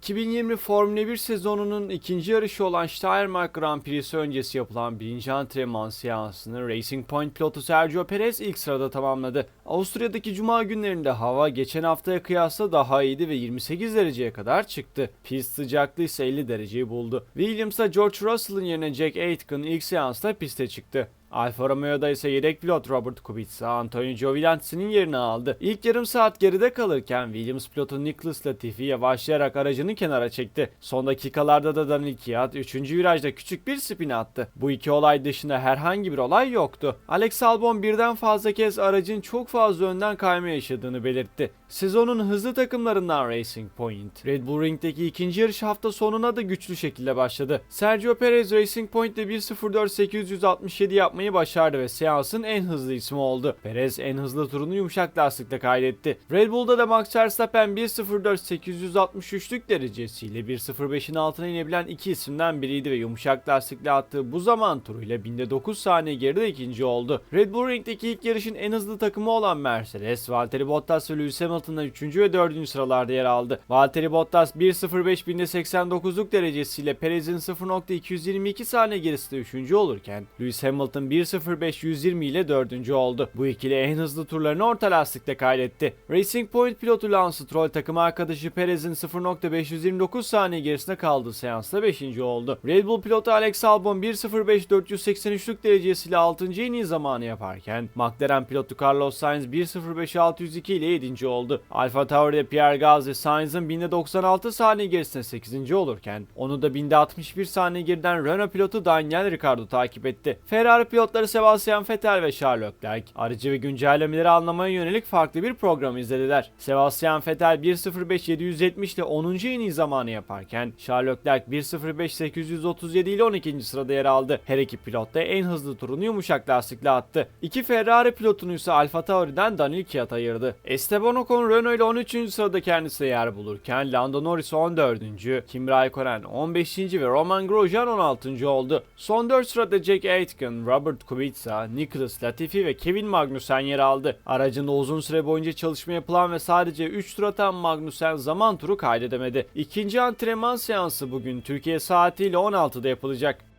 2020 Formula 1 sezonunun ikinci yarışı olan Steiermark Grand Prix'si öncesi yapılan birinci antrenman seansını Racing Point pilotu Sergio Perez ilk sırada tamamladı. Avusturya'daki cuma günlerinde hava geçen haftaya kıyasla daha iyiydi ve 28 dereceye kadar çıktı. Pist sıcaklığı ise 50 dereceyi buldu. Williams'ta George Russell'ın yerine Jack Aitken ilk seansta piste çıktı. Alfa Romeo'da ise yedek pilot Robert Kubica, Antonio Giovinazzi'nin yerini aldı. İlk yarım saat geride kalırken Williams pilotu Nicholas Latifi yavaşlayarak aracını kenara çekti. Son dakikalarda da Daniel Kiat 3. virajda küçük bir spin attı. Bu iki olay dışında herhangi bir olay yoktu. Alex Albon birden fazla kez aracın çok fazla önden kayma yaşadığını belirtti. Sezonun hızlı takımlarından Racing Point. Red Bull Ring'deki ikinci yarış hafta sonuna da güçlü şekilde başladı. Sergio Perez Racing Point'te 1.04.867 yapmayı başardı ve seansın en hızlı ismi oldu. Perez en hızlı turunu yumuşak lastikle kaydetti. Red Bull'da da Max Verstappen 1.04.863'lük derecesiyle 1.05'in altına inebilen iki isimden biriydi ve yumuşak lastikle attığı bu zaman turuyla binde 9 saniye geride ikinci oldu. Red Bull Ring'deki ilk yarışın en hızlı takımı olan Mercedes, Valtteri Bottas ve Lewis Hamilton'la 3. ve 4. sıralarda yer aldı. Valtteri Bottas 1.05 binde 89'luk derecesiyle Perez'in 0.222 saniye gerisinde 3. olurken Lewis Hamilton 1.05.120 ile 4. oldu. Bu ikili en hızlı turlarını orta lastikle kaydetti. Racing Point pilotu Lance Stroll takım arkadaşı Perez'in 0.529 saniye gerisinde kaldığı seansta 5. oldu. Red Bull pilotu Alex Albon 1.05.483'lük derecesiyle 6. en iyi zamanı yaparken McLaren pilotu Carlos Sainz 1.05.602 ile 7. oldu. Alfa Tauri'de Pierre Gasly Sainz'ın 1096 saniye gerisinde 8. olurken onu da 1061 saniye geriden Renault pilotu Daniel Ricciardo takip etti. Ferrari pilotları Sebastian Vettel ve Charles Leclerc aracı ve güncellemeleri anlamaya yönelik farklı bir program izlediler. Sebastian Vettel 1.05.770 ile 10. en iyi zamanı yaparken Charles Leclerc 1.05.837 ile 12. sırada yer aldı. Her iki pilot da en hızlı turunu yumuşak lastikle attı. İki Ferrari pilotunu ise Alfa Tauri'den Daniel Kvyat ayırdı. Esteban Ocon Renault ile 13. sırada kendisi yer bulurken Lando Norris 14. Kim Raikkonen 15. ve Roman Grosjean 16. oldu. Son 4 sırada Jack Aitken, Robert Kubica, Nicholas Latifi ve Kevin Magnussen yer aldı. Aracında uzun süre boyunca çalışma yapılan ve sadece 3 tur atan Magnussen zaman turu kaydedemedi. İkinci antrenman seansı bugün Türkiye saatiyle 16'da yapılacak.